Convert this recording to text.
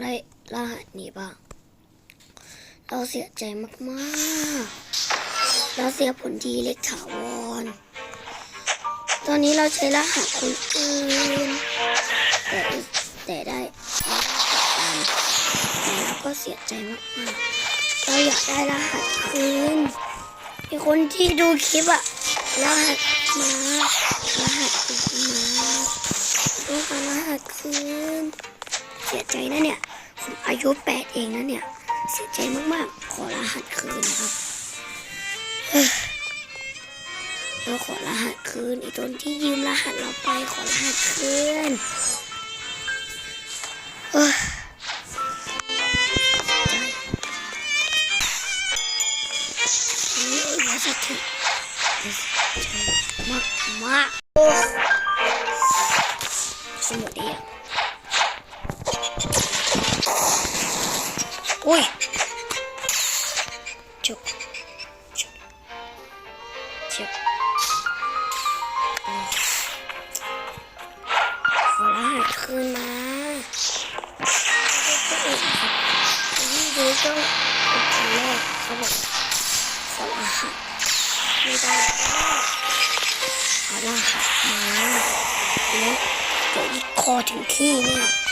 ได้รหัสนี้บ้าง เราเสียใจมากๆ เราเสียผลดีเล็กถาวร ตอนนี้เราใช้รหัสคนอื่น แต่แต่ได้ตามแต่เราก็เสียใจมากๆ เราอยากได้รหัสคืนมีคนที่ดูคลิปอะรหัสมารหัสมาต้องการรหัสคืน สียใจนะเนี่ยผมอายุแปดเองนะเนี่ย เสียใจมากๆ ขอรหัสคืนนะครับเราขอรหัสคืนไอ้ตนที่ยืมรหัสเราไปขอรหัสคืนเฮ้ยใจนี่เอ้ยสักทีมากมากสมุดเดียว อุ้ยจุบจุบจุบอะขอรหัสคืนมานี่ดูก็เป็นคนแรกเขาบอกขอรหัสไม่ได้ขอรหัสมาแล้วเดี๋ยวอีกคอถึงที่เนี่ย